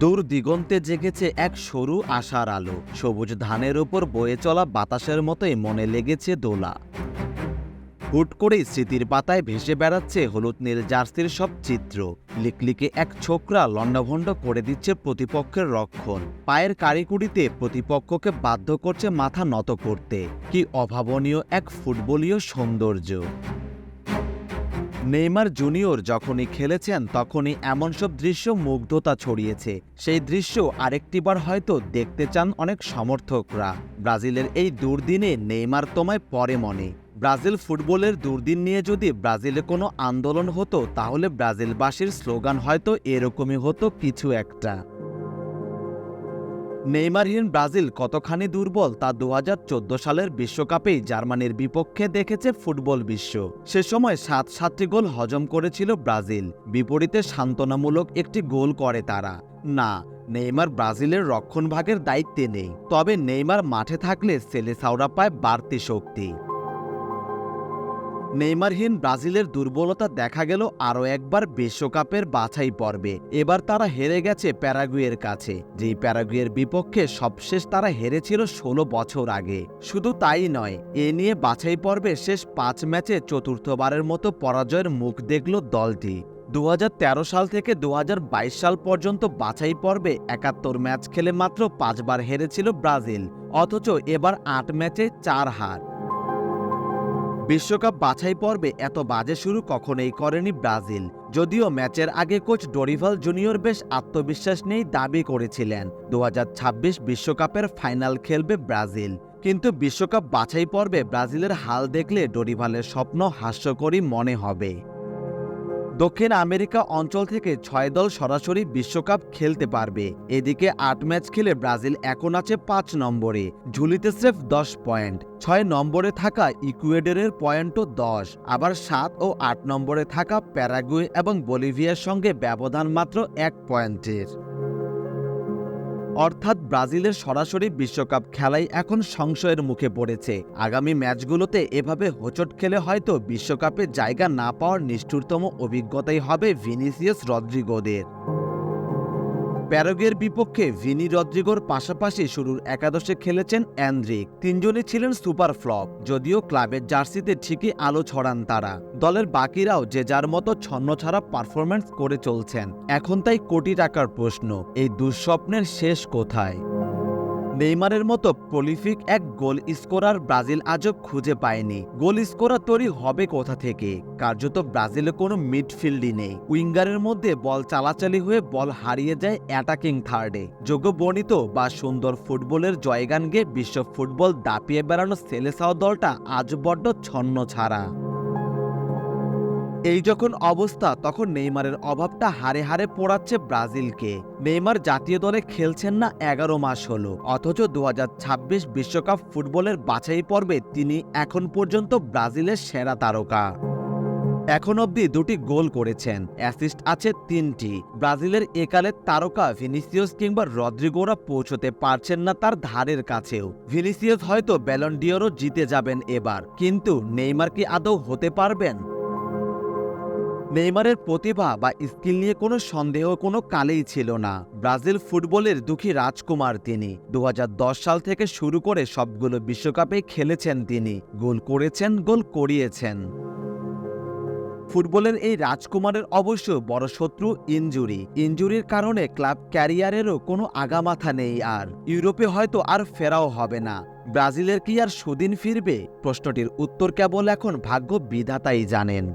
দূর দিগন্তে জেগেছে এক সরু আশার আলো। সবুজ ধানের ওপর বয়ে চলা বাতাসের মতোই মনে লেগেছে দোলা। হুট করেই স্মৃতির পাতায় ভেসে বেড়াচ্ছে হলুদ নীল জার্সির সব চিত্র। লিকলিকে এক ছোকরা লণ্ডভণ্ড করে দিচ্ছে প্রতিপক্ষের রক্ষণ। পায়ের কারিকুড়িতে প্রতিপক্ষকে বাধ্য করছে মাথা নত করতে। কি অভাবনীয় এক ফুটবলীয় সৌন্দর্য। নেইমার জুনিয়র যখনই খেলেছেন, তখনই এমন সব দৃশ্য মুগ্ধতা ছড়িয়েছে। সেই দৃশ্য আরেকটিবার হয়তো দেখতে চান অনেক সমর্থকরা। ব্রাজিলের এই দুর্দিনে নেইমার তোমায় পরে মনে। ব্রাজিল ফুটবলের দুর্দিন নিয়ে যদি ব্রাজিলে কোনো আন্দোলন হতো, তাহলে ব্রাজিলবাসীর স্লোগান হয়তো এরকমই হতো কিছু একটা। নেইমারহীন ব্রাজিল কতখানি দুর্বল তা দু হাজার চোদ্দ সালের বিশ্বকাপেই জার্মানির বিপক্ষে দেখেছে ফুটবল বিশ্ব। সে সময় সাত সাতটি গোল হজম করেছিল ব্রাজিল। বিপরীতে সান্ত্বনামূলক একটি গোল করে তারা। না, নেইমার ব্রাজিলের রক্ষণভাগের দায়িত্বে নেই। তবে নেইমার মাঠে থাকলে সেলেসাওরা পায় বাড়তি শক্তি। নেইমারহীন ব্রাজিলের দুর্বলতা দেখা গেল আরও একবার বিশ্বকাপের বাছাই পর্বে। এবার তারা হেরে গেছে প্যারাগুয়ের কাছে। যেই প্যারাগুয়ের বিপক্ষে সবশেষ তারা হেরেছিল ষোলো বছর আগে। শুধু তাই নয়, এ নিয়ে বাছাই পর্বে শেষ পাঁচ ম্যাচে চতুর্থবারের মতো পরাজয়ের মুখ দেখল দলটি। দু হাজার তেরো সাল থেকে দু হাজার বাইশ সাল পর্যন্ত বাছাই পর্বে একাত্তর ম্যাচ খেলে মাত্র পাঁচবার হেরেছিল ব্রাজিল। অথচ এবার আট ম্যাচে চার হার। বিশ্বকাপ বাছাই পর্বে এত বাজে শুরু কখনোই করেনি ব্রাজিল। যদিও ম্যাচের আগে কোচ ডরিভাল জুনিয়র বেশ আত্মবিশ্বাস নিয়েই দাবি করেছিলেন দু বিশ্বকাপের ফাইনাল খেলবে ব্রাজিল। কিন্তু বিশ্বকাপ বাছাই পর্বে ব্রাজিলের হাল দেখলে ডরিভালের স্বপ্ন হাস্যকরই মনে হবে। দক্ষিণ আমেরিকা অঞ্চল থেকে ছয় দল সরাসরি বিশ্বকাপ খেলতে পারবে। এদিকে আট ম্যাচ খেলে ব্রাজিল এখন আছে পাঁচ নম্বরে। ঝুলিতে স্রেফ দশ পয়েন্ট। ছয় নম্বরে থাকা ইকুয়েডরের পয়েন্টও দশ। আবার সাত ও আট নম্বরে থাকা প্যারাগুয়ে এবং বলিভিয়ার সঙ্গে ব্যবধান মাত্র এক পয়েন্টের। অর্থাৎ ব্রাজিলের সরাসরি বিশ্বকাপ খেলাই এখন সংশয়ের মুখে পড়েছে। আগামী ম্যাচগুলোতে এভাবে হোচট খেলে হয়তো বিশ্বকাপে জায়গা না পাওয়ার নিষ্ঠুরতম অভিজ্ঞতাই হবে ভিনিসিয়াস রদ্রিগোদের। প্যারোগের বিপক্ষে ভিনি রদ্রিগোর পাশাপাশি শুরুর একাদশে খেলেছেন অ্যান্ড্রিক। তিনজনই ছিলেন সুপার ফ্লপ, যদিও ক্লাবের জার্সিতে ঠিকই আলো ছড়ান তারা। দলের বাকিরাও যে যার মতো ছন্নছাড়া পারফরম্যান্স করে চলছেন। এখন তাই কোটি টাকার প্রশ্ন, এই দুঃস্বপ্নের শেষ কোথায়? নেইমারের মতো প্রলিফিক এক গোল স্কোরার ব্রাজিল আজও খুঁজে পায়নি। গোল স্কোরার তৈরি হবে কোথা থেকে? কার্যত ব্রাজিলে কোনো মিডফিল্ডই নেই। উইঙ্গারের মধ্যে বল চালাচালি হয়ে বল হারিয়ে যায় অ্যাটাকিং থার্ডে। যোগ্য বর্ণিত বা সুন্দর ফুটবলের জয়গান গেয়ে বিশ্ব ফুটবল দাপিয়ে বেড়ানো সেলেসাও দলটা আজ বড্ড ছন্ন ছাড়া। এই যখন অবস্থা, তখন নেইমারের অভাবটা হারে হারে পোড়াচ্ছে ব্রাজিলকে। নেইমার জাতীয় দলে খেলছেন না এগারো মাস হলো, অথচ দু বিশ্বকাপ ফুটবলের বাছাই পর্বে তিনি এখন পর্যন্ত ব্রাজিলের সেরা তারকা। এখন অবধি দুটি গোল করেছেন, অ্যাসিস্ট আছে তিনটি। ব্রাজিলের একালের তারকা ভিনিসিয়াস কিংবা রদ্রিগোরা পৌঁছতে পারছেন না তার ধারের কাছেও। ভিনিসিয়াস হয়তো ব্যালন্ডিয়রও জিতে যাবেন এবার, কিন্তু নেইমার কি আদৌ হতে পারবেন? নেইমারের প্রতিভা বা স্কিল নিয়ে কোনো সন্দেহ কোনো কালেই ছিল না। ব্রাজিল ফুটবলের দুঃখী রাজকুমার তিনি। দু হাজার দশ সাল থেকে শুরু করে সবগুলো বিশ্বকাপে খেলেছেন তিনি। গোল করেছেন, গোল করিয়েছেন। ফুটবলের এই রাজকুমারের অবশ্য বড় শত্রু ইনজুরি। ইনজুরির কারণে ক্লাব ক্যারিয়ারেরও কোনো আগামাথা নেই আর। ইউরোপে হয়তো আর ফেরাও হবে না। ব্রাজিলের কি আর সুদিন ফিরবে? প্রশ্নটির উত্তর কেবল এখন ভাগ্য বিধাতাই জানেন।